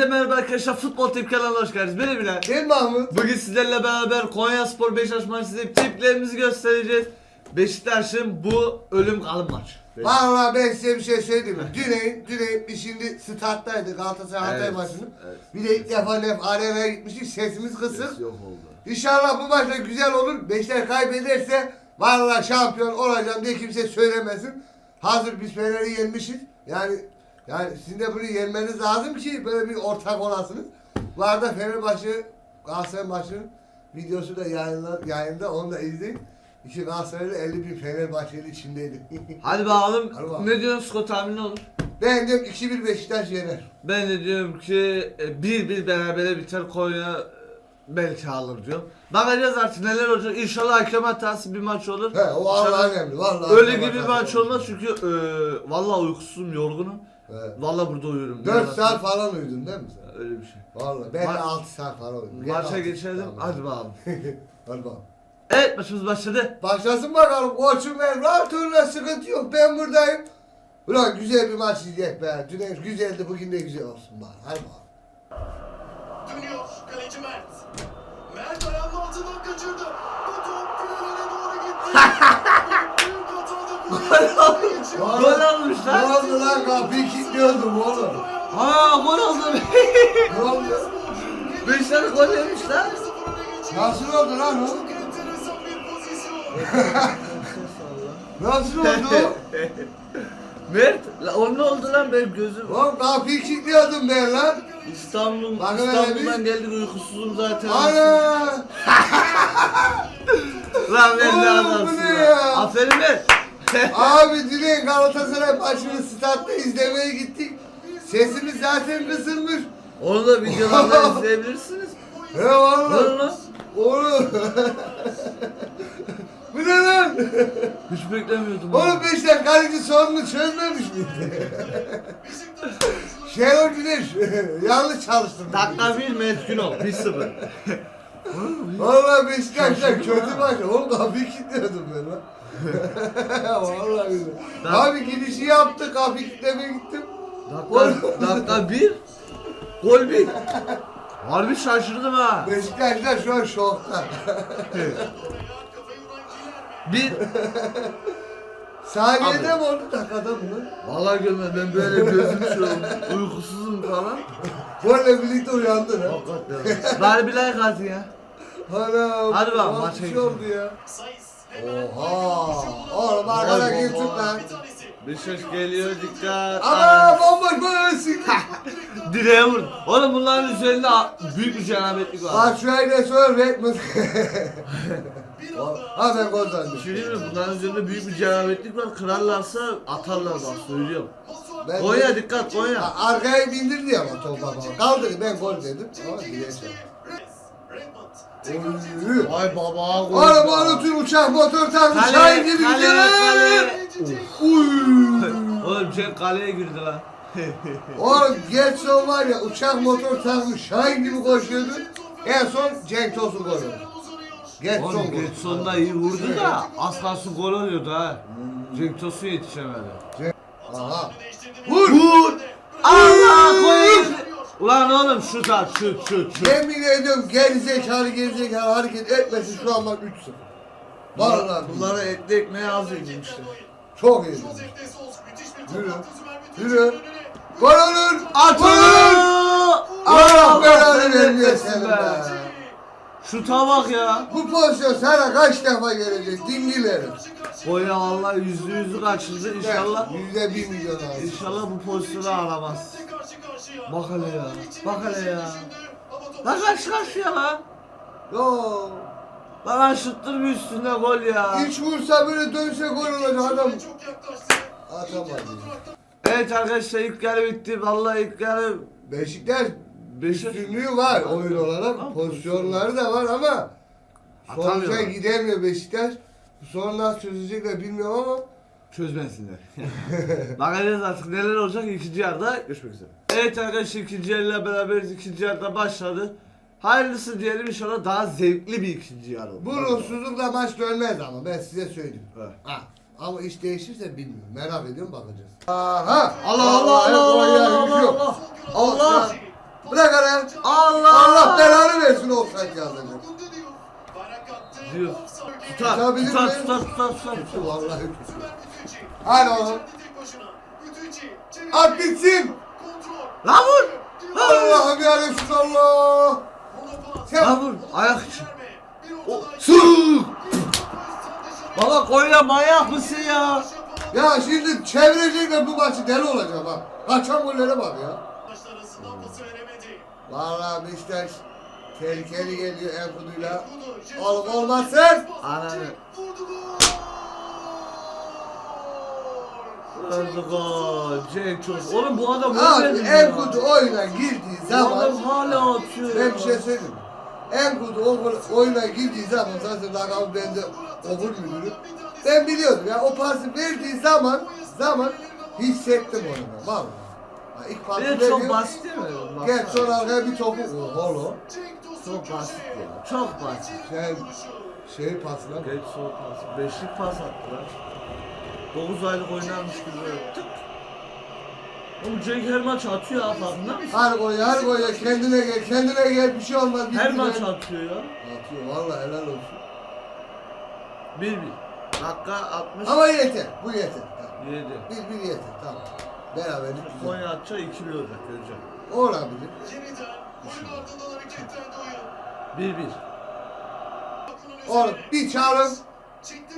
Hepinize merhaba arkadaşlar. Futbol Tip kanalına hoş geldiniz. Benim. Değil mi Mahmut? Bugün sizlerle beraber Konya Spor Beşiktaş maçı izleyip tiplerimizi göstereceğiz. Beşiktaş'ın bu ölüm kalım maçı. Vallahi ben size bir şey söyleyeyim mi? Düneyin, Düneyin biz şimdi starttaydık Galatasaray Hatay Evet, maçını. evet. Bir de ilk defa nef arenaya gitmiştik sesimiz kısık. Yok oldu. İnşallah bu maçta güzel olur. Beşler kaybederse vallahi şampiyon olacağım diye kimse söylemesin. Hazır biz Fener'i yenmişiz. Yani yani sizin de bunu yenmeniz lazım ki böyle bir ortak olasınız. Bu arada Fenerbahçe Galatasaray maçının videosu da yayınla, yayında onu da izleyin. İki Galatasaraylı 50 bin Fenerbahçeli içindeydi. Hadi bakalım. Hadi bakalım. Ne diyorsun skor tahmini olur? ben diyorum 2-1 Beşiktaş yener. Ben de diyorum ki 1-1 berabere biter Konya e, belki alır diyorum. Bakacağız artık neler olacak. İnşallah hakem hatası bir maç olur. He o Allah İnşallah- önemli. Vallahi Öyle gibi bir maç olmaz çünkü e, vallahi uykusuzum, yorgunum. Evet. Vallahi burada uyuyorum. 4 saat falan uyudun değil mi sen? Öyle bir şey. Vallahi ben de Ma- 6 saat falan uyudum. Gel Maça altı. geçelim. Tamam. Hadi bakalım. Hadi bakalım. Evet maçımız başladı. Başlasın bakalım koçum ben rahat olun sıkıntı yok ben buradayım. Ulan güzel bir maç izleyecek be. Dün güzeldi bugün de güzel olsun bari. Hadi bakalım. Dönüyor kaleci Mert. Mert ayağının altından kaçırdı. Bu top finalere doğru gitti. Geçiyor. Gol almış Ne lan. oldu lan kapıyı kilitliyordum oğlum. Aa gol oldu. Ne oldu? Beşler gol yemiş lan. 1-0 öne geçiyor. Nasıl oldu lan o? Nasıl oldu? Mert, la, o ne oldu lan benim gözüm? Oğlum kapıyı kilitliyordum ben lan. İstanbul, Bak İstanbul'dan geldik uykusuzum zaten. Ana! Lan ben ne Oğlum, bu adamsın ne lan. Aferin Mert. Abi dün Galatasaray maçını statta izlemeye gittik. Sesimiz zaten kısılmış. Onu da videolarda izleyebilirsiniz. He lan? Oğlum. Bu ne lan? Hiç beklemiyordum. Oğlum Beşiktaş kaleci sorunu çözmemiş miydi? Şenol Güneş yanlış çalıştırdı. Dakika bir Mert Günol. 1-0. Valla Beşiktaşlar kötü maç. Oğlum kapıyı kilitliyordum ben lan. Vallahi billahi. Abi girişi yaptı kapıyı kilitlemeye gittim. Dakika, dakika bir. Gol bir. Harbi şaşırdım ha. Beşiktaşlar şu an şokta. Bir. Saniyede mi oldu dakikada mı? Vallahi görmedim ben böyle gözüm şu uykusuzum falan. Golle birlikte uyandın ha. Hakikaten. Bari bir like atın ya. Ana. Hadi bakalım, maça bir şey geçelim. oldu ya. Sayıs Oha. Oğlum arkada Vay tut baba. lan. Beşiktaş geliyor dikkat. Ama bomboş böyle siktir. Direğe vur. Oğlum bunların üzerinde büyük bir cenabetlik var. Bak şu ayda sonra Redmond. Ha ben gol zannettim. Bir şey diyeyim mi? Bunların üzerinde büyük bir cenabetlik var. Kırarlarsa atarlar bak söylüyorum. Ben Konya dikkat Konya. Ha, Arkaya bindirdi ama topa falan. Kaldırdı ben gol dedim. Ama. Redmond. Oy. Vay baba. oğlum tüm uçak motor. Kale, Şahin gibi kale, gidiyor lan. kale. Uy. Oğlum Cenk kaleye girdi lan. Oğlum Getson var ya uçak motor takmış. Şahin gibi koşuyordu. En son Cenk Tosun gol oldu. Getson Oğlum gol. Getson da iyi vurdu da az kalsın gol oluyordu ha. Cenk Tosun yetişemedi. Aha. Vur. Ulan oğlum şut at şut şut şut. Yemin ediyorum gerizekalı gerizekalı hareket etmesin şu an bak 3-0. Vallahi Bunlara etli ekmeği az yedim işte. çok top Yürü. Yürü. Gol olur. At Gol olur. Allah belanı senin be. Şuta bak ya. Bu pozisyon sana kaç defa gelecek dingilerim. Karşıya. Konya vallahi yüzlü yüzü kaçırdı inşallah. Yüzde bir milyon abi. İnşallah bu pozisyonu aramaz. Bak hele ya. Bak hele ya. Lan karşı karşıya lan. Yo. Lan şuttur bir üstünde gol ya. Hiç vursa böyle dönse gol olacak adam. çok yaklaştı. Atamadı. Evet arkadaşlar ilk yarı bitti. Vallahi ilk yarı Beşiktaş üstünlüğü var oyun olarak. Pozisyonları da var ama sonuca gidemiyor Beşiktaş. Sonra nasıl çözecekler bilmiyorum ama çözmesinler. Bakacağız artık neler olacak ikinci yarıda. Görüşmek üzere. Evet arkadaşlar ikinci yarıyla beraberiz. İkinci yarıda başladı. Hayırlısı diyelim inşallah daha zevkli bir ikinci yarı. olur. bu ruhsuzlukla maç dönmez ama ben size söyleyeyim. Evet. Ha. Ama iş değişirse bilmiyorum. Merak ediyorum bakacağız. Aha! Allah Allah Allah Allah Allah Allah Allah. Allah. öylesine offside yazacak. Dokundu diyor. Bayrak attı. Diyor. Tutar, Tutabilir tutar, mi? tutar, tutar, tutar. Tuttu vallahi tuttu. Hadi oğlum. At bitsin. Lan vur! Allah'ım ya Resulallah. Monopas. Sen- Lan vur, ayak içi. Bir O, ortadan- su! Baba Konya manyak mısın ya? Ya şimdi çevirecekler bu maçı deli olacak bak. Kaçan gollere bak ya. Vallahi Beşiktaş tehlikeli geliyor Enkudu'yla. Fernandes olmazsın. Ananı. Gol. Cenk çok. Oğlum bu adam Abi ya? oyuna girdiği Bu zaman adam hala atıyor ben ya. bir şey söyleyeyim. Enkudu o oyuna girdiği zaman zaten rakamı bende okul müdürü. Ben biliyordum ya o pası verdiği zaman zaman hissettim onu. Vallahi. Ha, İlk pası Bir de çok basit değil mi? Gel sonra arkaya bir topu. Oğlum. Çok basit ya. Çok basit. Şey, şey pasına bak. Geç sol pas. Beşlik pas attılar. 9 aylık oynarmış gibi böyle tık. Oğlum Cenk her maç atıyor ha farkında mısın? Her gol her gol ya kendine gel kendine gel bir şey olmaz. Her bitti maç be. atıyor ya. Atıyor vallahi helal olsun. 1-1. Dakika 60. Ama yeter bu yeter. Tamam. 7. Bir bir yeter tamam. Beraberlik güzel. Konya atacak 2-1 olacak göreceğim. Olabilir. Yeniden oyun ardından hareketlendi oyun. 1-1. Oğlum bir çağırın.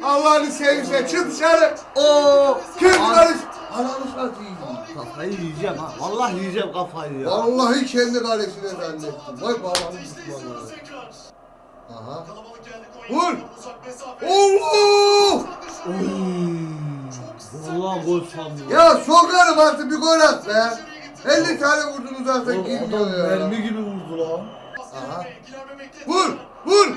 Allah'ını seversen çık dışarı. Oo! Kim karış? Ananı satayım. Kafayı yiyeceğim ha. Vallahi yiyeceğim kafayı ya. Vallahi kendi kalesine zannettim. Vay babamın düşmanı. Aha. Vur! Allah! Vallahi gol sandım. Ya sokarım artık bir gol at be. 50 tane vurdunuz artık girmiyor ya. mermi gibi vurdu lan. Aha. Vur! Vur!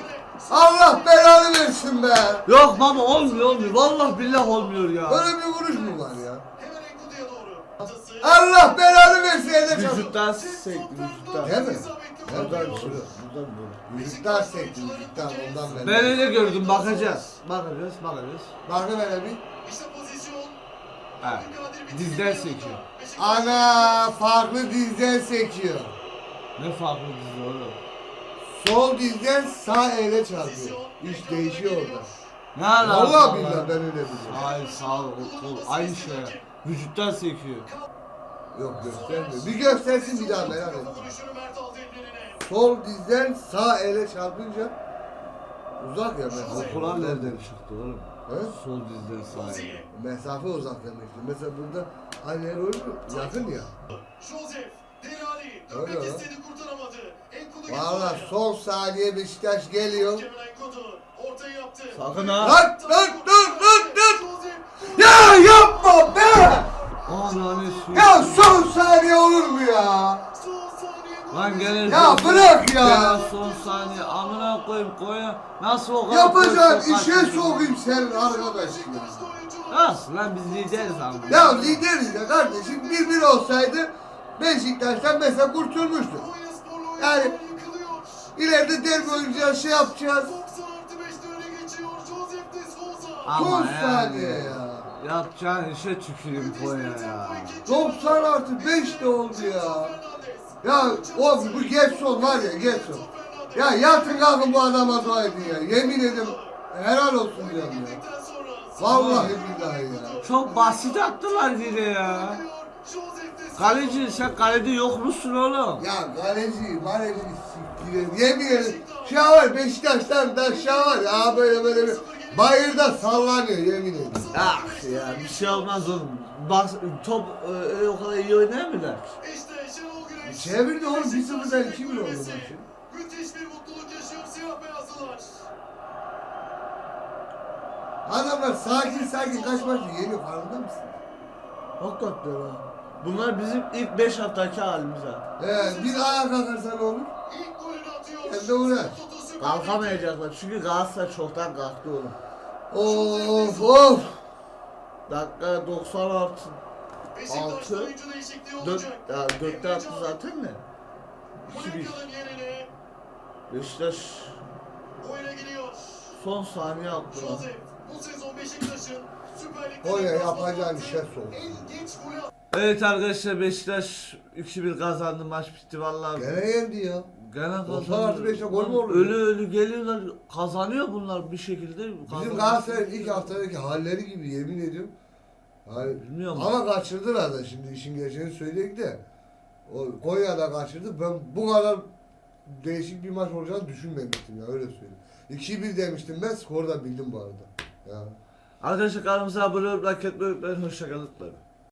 Allah belanı versin be. Yok baba olmuyor olmuyor. Vallahi billah olmuyor ya. Böyle bir vuruş mu var ya? Allah belanı versin Ede Çabuk. Vücuttan sekti vücuttan. Değil mi? Buradan Evet. şuraya. Buradan böyle. Vücutlar sekti vücuttan ondan ben. Ben öyle gördüm bakacağız. Bakacağız bakacağız. Bakın hele bir. İşte pozisyon. Ha. Dizden sekiyor. Ana farklı dizden sekiyor. Ne farklı dizi oğlum. Sol dizden sağ ele çarpıyor. İş değişiyor orada. Ne alaka? Vallahi billahi ben öyle biliyorum. Hayır sağ ol. Kol. Aynı şey. Vücuttan sekiyor. Yok göstermiyor. Bir göstersin bir daha merak ellerine. Sol dizden sağ ele çarpınca uzak ya mesafe. Okular nereden çıktı oğlum? He? Sol dizden sağa. Rozier. Mesafe uzak demektir. Mesela burada aynı yer olur mu? Yakın ya. Joseph. Delali. Dönmek istedi kurtaramadı. Valla son saniye Beşiktaş geliyor. Sakın ha. Lan lan dur dur dur. Joseph. Ya yapma be! Suyu. Ya son saniye olur mu ya? Lan gene Ya bırak ya. Son saniye amına koyayım koya. Nasıl o kadar Yapacağın gol işe sokayım senin arkadaş ya. Beşiktaş'ta oyuncu. Nasıl lan biz lideriz abi. Ya lideriz ya kardeşim. Bir bir olsaydı Beşiktaş'tan mesela kurtulmuştu. Konya Yani-. İleride derbi oynayacağız, şey yapacağız. 90 artı 5'te öne geçiyor. Joseph de Souza. Ama Son yani. saniye ya. Yapacağın işe tüküreyim koya ya. 90 artı 5 de oldu ya. Ya o bu Getson var ya Getson. Ya yatın kalkın bu adama dua edin ya. Yemin ederim helal olsun diyorum ya. Vallahi billahi ya. Çok basit attılar bir de ya. Kaleci sen kalede yok musun oğlum? Ya kaleci, siktirin. Yemin ederim. Şey var Beşiktaş'tan da aşağı var ya böyle böyle bir bayırda sallanıyor yemin ederim. Ah ya bir şey olmaz oğlum. Bas, top e, o kadar iyi oynayamıyorlar. Çevirdi oğlum, bir sıfırdan iki mi oldu maçı? Müthiş bir mutluluk yaşıyor siyah beyazlılar. Adamlar sakin sakin kaç maçı yeniyor farkında mısın? Hakikaten ha. Bunlar bizim ilk 5 haftaki halimiz ha. He, bir ayağa kalkarsan olur. İlk golünü atıyor. Hem de uğraş. Kalkamayacaklar çünkü Galatasaray çoktan kalktı oğlum. Of of. Dakika 96. Beşiktaş'ta Altı, oyuncu değişikliği 4 olacak. ya 4'te attı zaten de. 2-1. Muleka'nın yerine Beşiktaş oyuna giriyor. son saniye attı lan. Bu sezon Beşiktaş'ın Süper Lig'de deplasmanda yapacağın işe sok. En genç golü. Evet arkadaşlar Beşiktaş 2-1 kazandı maç bitti vallahi. Gene yendi ya. Gene kazandı. artı beşe gol mü oluyor? Ölü ölü geliyorlar kazanıyor bunlar bir şekilde. Bizim. Galatasaray'ın ilk haftadaki halleri gibi yemin ediyorum. Yani Bilmiyorum. ama kaçırdılar da şimdi işin gerçeğini söyleyeyim de. O Konya'da kaçırdı. Ben bu kadar değişik bir maç olacağını düşünmemiştim ya öyle söyleyeyim. 2-1 demiştim ben skoru da bildim bu arada. Ya. Arkadaşlar kanalımıza abone olup like etmeyi unutmayın. Hoşçakalın.